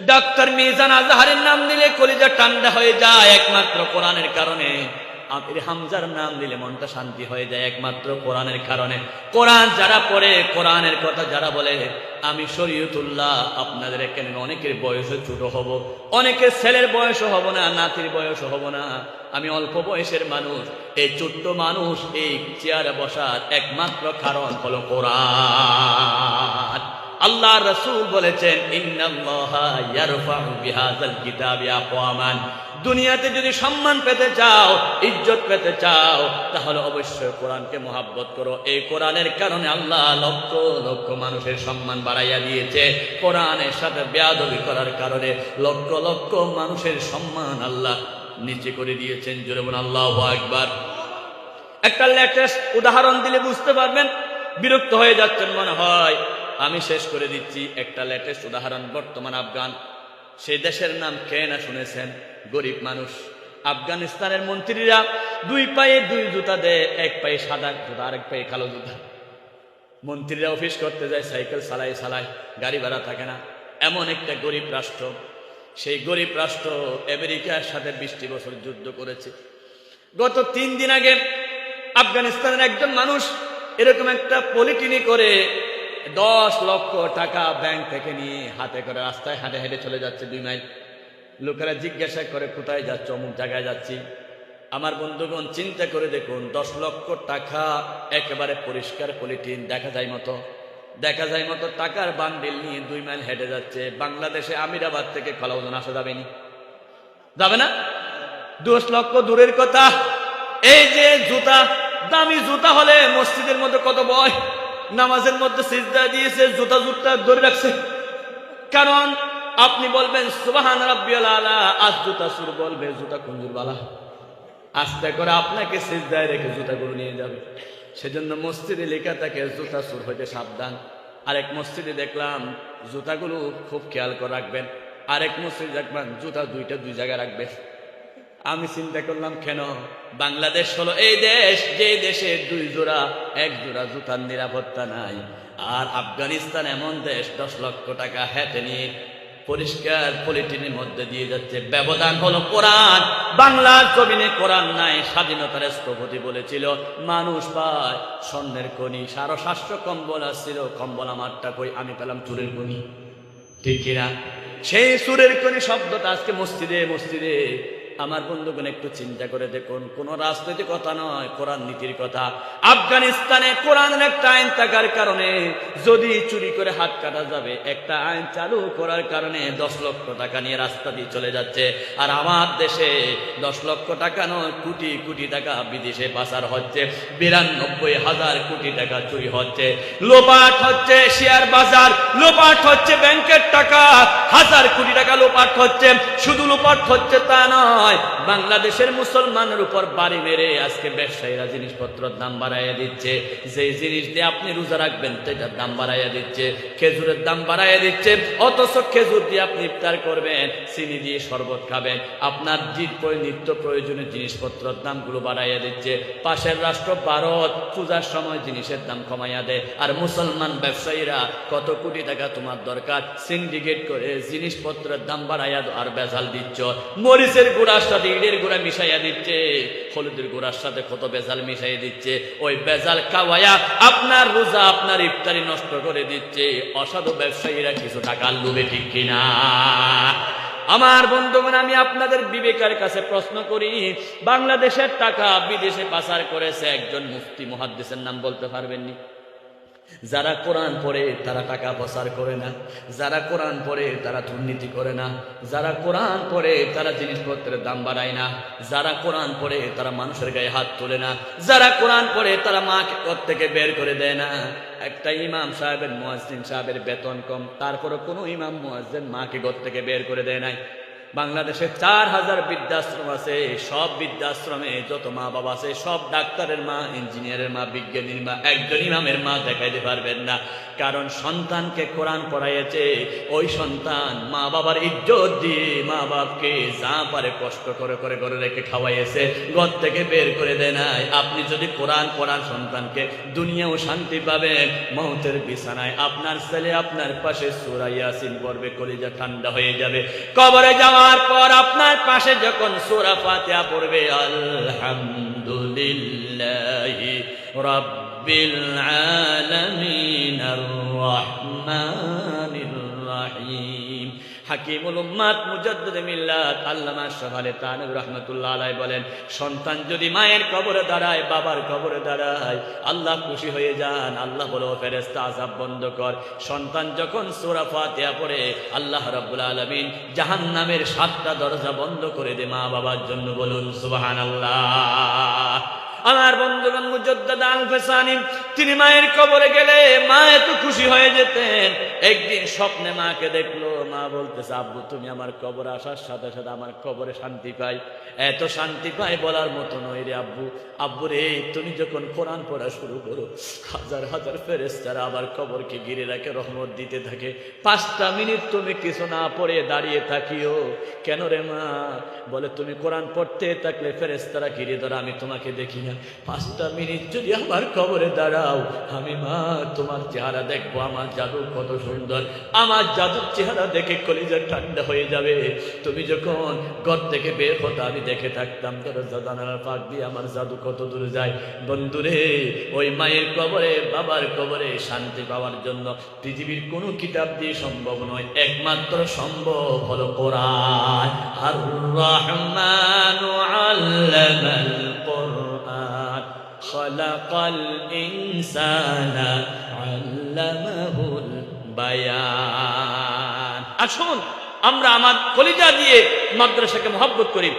Doctor Mizan আজহারের নাম নিলে কলিজা ঠান্ডা হয়ে যায় একমাত্র কোরআনের কারণে। আমির হামজার নাম দিলে মনটা শান্তি হয়ে যায় একমাত্র কোরআনের কারণে। কোরআন যারা পড়ে, কোরআনের কথা যারা বলে, আমি শরীয়তুল্লাহ, আপনাদের এখানে অনেকের বয়সে ছোট হব, অনেকের ছেলের বয়সও হব না, নাতির বয়সও হব না। আমি অল্প বয়সের মানুষ, এই ছোট্ট মানুষ, এই চেয়ারে বসার একমাত্র কারণ হলো কোরআন। আল্লাহ রসুল বলেছেন দুনিয়াতে যদি সম্মান পেতে চাও, ইজ্জত পেতে চাও, তাহলে অবশ্যই কোরআনকে মহাব্বত করো। এই কোরআনের কারণে আল্লাহ লক্ষ লক্ষ মানুষের সম্মান বাড়াইয়া দিয়েছে। কোরআনের সাথে বেয়াদবি করার কারণে লক্ষ লক্ষ মানুষের সম্মান আল্লাহ নিচে করে দিয়েছেন। জোরে বলুন, আল্লাহু আকবার। একটা লেটেস্ট উদাহরণ দিলে বুঝতে পারবেন, বিরক্ত হয়ে যাচ্ছেন মনে হয়। আমি শেষ করে দিচ্ছি একটা লেটেস্ট উদাহরণ, বর্তমান আফগান। সেই দেশের নাম কে না শুনেছেন? গরিব মানুষ। আফগানিস্তানের মন্ত্রীরা দুই পায়ে দুই জুতা দেয়, এক পায়ে সাদা জুতা, আরেক পায়ে কালো জুতা। মন্ত্রীরা অফিস করতে যায়, সাইকেল চালায় চালায়, গাড়ি ভাড়া থাকে না। এমন একটা গরিব রাষ্ট্র। সেই গরিব রাষ্ট্র আমেরিকার সাথে বিশটি বছর যুদ্ধ করেছে। গত তিন দিন আগে আফগানিস্তানের একজন মানুষ এরকম একটা পলিটিনি করে দশ লক্ষ টাকা ব্যাংক থেকে নিয়ে হাতে করে রাস্তায় হাঁটে হেঁটে চলে যাচ্ছে দুই মাইল। লোকেরা জিজ্ঞাসা করে, কোথায় যাচ্ছ? অমুক জায়গায় যাচ্ছি? আমার বন্ধুগণ, চিন্তা করে দেখুন, দশ লক্ষ টাকা একেবারে পরিষ্কার পলিটিন দেখা যায় মতো। দেখা যায় মতো টাকার বান্ডিল নিয়ে দুই মাইল হেঁটে যাচ্ছে। বাংলাদেশে আমিরাবাদ থেকে খলাউজন আসা যাবেনি যাবে না? দশ লক্ষ দূরের কথা। এই যে জুতা, দামি জুতা হলে মসজিদের মধ্যে কত বয়? নামাজের মধ্যে সিজদা দিয়েছে, জুতা জুতটা ধরে রাখছে। কারণ আপনি বলবেন, সুবাহান রাব্বিয়াল আলা, আজ জুতা সুর বলবে, জুতা কুঞ্জুর বালা আস্তে করে আপনাকে সিজদায় রেখে জুতাগুলো নিয়ে যাবে। সেজন্য মসজিদে লেখা থাকে, জুতা সুর হইতে সাবধান। আরেক মসজিদে দেখলাম, জুতাগুলো খুব খেয়াল করে রাখবেন। আরেক মসজিদে দেখবেন, জুতা দুইটা দুই জায়গায় রাখবে। আমি চিন্তা করলাম, কেন? বাংলাদেশ হলো এই দেশ, যে দেশে দুই জোড়া, এক জোড়া জুতার নিরাপত্তা নাই। আর আফগানিস্তান এমন দেশ, দশ লক্ষ টাকা হাতে নিয়ে পরিষ্কার পলিটিনের মধ্যে দিয়ে যাচ্ছে। ব্যবধান হলো কোরআন। বাংলার জমিনে কোরআন নাই, স্বাধীনতার স্থপতি বলেছিল, মানুষ পায় স্বর্ণের কনি সারো সাতশো কম্বল আসছিল কম্বল আমারটা কই? আমি পেলাম চুরের কনি ঠিক কিনা? সেই সুরের কোনি শব্দটা আজকে মসজিদে মসজিদে আমার বন্ধুগণ, একটু চিন্তা করে দেখুন, কোন রাজনৈতিক কথা নয়, কোরআন নীতির কথা। আফগানিস্তানে কোরআনের একটা আইন থাকার কারণে, যদি চুরি করে হাত কাটা যাবে, একটা আইন চালু করার কারণে দশ লক্ষ টাকা নিয়ে রাস্তা দিয়ে চলে যাচ্ছে। আর আমার দেশে দশ লক্ষ টাকা নয়, কোটি কোটি টাকা বিদেশে পাচার হচ্ছে। বিরানব্বই হাজার কোটি টাকা চুরি হচ্ছে। লোপাট হচ্ছে শেয়ার বাজার, লোপাট হচ্ছে ব্যাংকের টাকা, হাজার কোটি টাকা লোপাট হচ্ছে। শুধু লোপাট হচ্ছে তা নয় বাংলাদেশের মুসলমানের উপর বাড়ি মেরে আজকে ব্যবসায়ীরা জিনিসপত্রের দাম বাড়াইয়া দিচ্ছে। যে জিনিস দিয়ে আপনি রোজা রাখবেন, সেটার দাম বাড়াইয়া দিচ্ছে, খেজুরের দাম বাড়াইয়া দিচ্ছে, অথচ খেজুর দিয়ে আপনি ইফতার করবেন, চিনি দিয়ে শরবত খাবেন, আপনার জিত নিত্য প্রয়োজনীয় জিনিসপত্রের দামগুলো বাড়াইয়া দিচ্ছে। পাশের রাষ্ট্র ভারত পূজার সময় জিনিসের দাম কমাইয়া দেয়। আর মুসলমান ব্যবসায়ীরা কত কোটি টাকা তোমার দরকার সিন্ডিকেট করে জিনিসপত্রের দাম বাড়াইয়া আর বেজাল দিচ্ছ। মরিচের গুঁড়ার সাথে ইটের গুঁড়া মিশাইয়া দিচ্ছে, হলুদের গুঁড়ার সাথে কত বেজাল মিশাইয়া দিচ্ছে, ওই বেজাল খাওয়াইয়া আপনার রোজা, আপনার ইফতারি নষ্ট করে দিচ্ছে, অসাধু ব্যবসায়ীরা কিছু টাকা লুবে ঠিক কিনা? আমার বন্ধুগণ, আমি আপনাদের বিবেকের কাছে প্রশ্ন করি, বাংলাদেশের টাকা বিদেশে পাচার করেছে একজন মুফতি মহাদ্দেশের নাম বলতে পারবেননি যারা কোরআন পড়ে তারা টাকা প্রচার করে না। যারা কোরআন পড়ে তারা দুর্নীতি করে না। যারা কোরআন পড়ে তারা জিনিসপত্রের দাম বাড়ায় না। যারা কোরআন পড়ে তারা মানুষের গায়ে হাত তোলে না। যারা কোরআন পড়ে তারা মাকে ঘর থেকে বের করে দেয় না। একটা ইমাম সাহেবের মুয়াজ্জিন সাহেবের বেতন কম। তারপরে কোনো ইমাম মুয়াজ্জিন মাকে ঘর থেকে বের করে দেয় নাই। বাংলাদেশে চার হাজার বৃদ্ধাশ্রম আছে, সব বৃদ্ধাশ্রমে যত মা বাবা আছে, সব ডাক্তারের মা, ইঞ্জিনিয়ারের মা, বিজ্ঞানীর মা, একজন ইমামের মা দেখাইতে পারবেন না। কারণ সন্তানকে কোরআন পড়াইয়েছে, ওই সন্তান মা বাবার ইজ্জত দিয়ে মা বাপকে যা পারে কষ্ট করে করে করে রেখে খাওয়াইয়েছে, ঘর থেকে বের করে দেয় নাই। আপনি যদি কোরআন পড়ান, সন্তানকে দুনিয়াও শান্তি পাবেন। মৌতের বিছানায় আপনার ছেলে আপনার পাশে সুরাইয়াসিন পড়বে, কলিজা ঠান্ডা হয়ে যাবে। কবরে যাওয়ার পর আপনার পাশে যখন সুরা ফাতিহা পড়বে আলহামদুলিল্লাহি রাব্বিল আলামিন আর রহমানির রহিম হাকিমুল উম্মাত মুজাদ্দিদ মিল্লাত আল্লামা শাহালে তানবী রাহমাতুল্লাহ আলাইহি বলেন, সন্তান যদি মায়ের কবরে দাঁড়ায়, বাবার কবরে দাঁড়ায়, আল্লাহ খুশি হয়ে যান, আল্লাহ বলো, ফেরেশতা আযাব বন্ধ কর। সন্তান যখন সূরা ফাতিহা পড়ে, আল্লাহ রাব্বুল আলামিন জাহান্নামের সাতটা দরজা বন্ধ করে দে মা বাবার জন্য বলুন, সুবহানাল্লাহ। আমার বন্ধুগণ মুজদ্দাদ তিনি মায়ের কবরে গেলে মা এত খুশি হয়ে যেতেন। একদিন স্বপ্নে মাকে দেখল, মা বলতেছে, আব্বু, তুমি আমার কবরে আসার সাথে সাথে আমার কবরে শান্তি পাই। এত শান্তি পাই বলার মতো নয় রে আব্বু। আব্বু রে, তুমি যখন কোরআন পড়া শুরু করো, হাজার হাজার ফেরেস্তারা আবার কবরকে ঘিরে রাখে রহমত দিতে থাকে। পাঁচটা মিনিট তুমি কিছু না পড়ে দাঁড়িয়ে থাকিও। কেন রে মা? বলে, তুমি কোরআন পড়তে থাকলে ফেরেস্তারা ঘিরে ধরো, আমি তোমাকে দেখি না। পাঁচটা মিনিট যদি আমার কবরে দাঁড়াও, আমি মা, তোমার চেহারা দেখব, আমার জাদু কত সুন্দর। আমার জাদুর চেহারা দেখে কলিজা ঠান্ডা হয়ে যাবে। তুমি যখন ঘর থেকে বের হতো, আমি দেখে থাকতাম, দরজা পাক দিয়ে আমার জাদু কত দূরে যায়। বন্ধুরে, ওই মায়ের কবরে, বাবার কবরে শান্তি পাওয়ার জন্য পৃথিবীর কোনো কিতাব দিয়ে সম্ভব নয়। একমাত্র সম্ভব হলো কোরআন। আর রহমান কোরআন খলাকাল ইনসানা আল্লামাহুল বায়ান। আসুন আমরা আমার কলিজা দিয়ে মাদ্রাসাকে মহব্বত করি।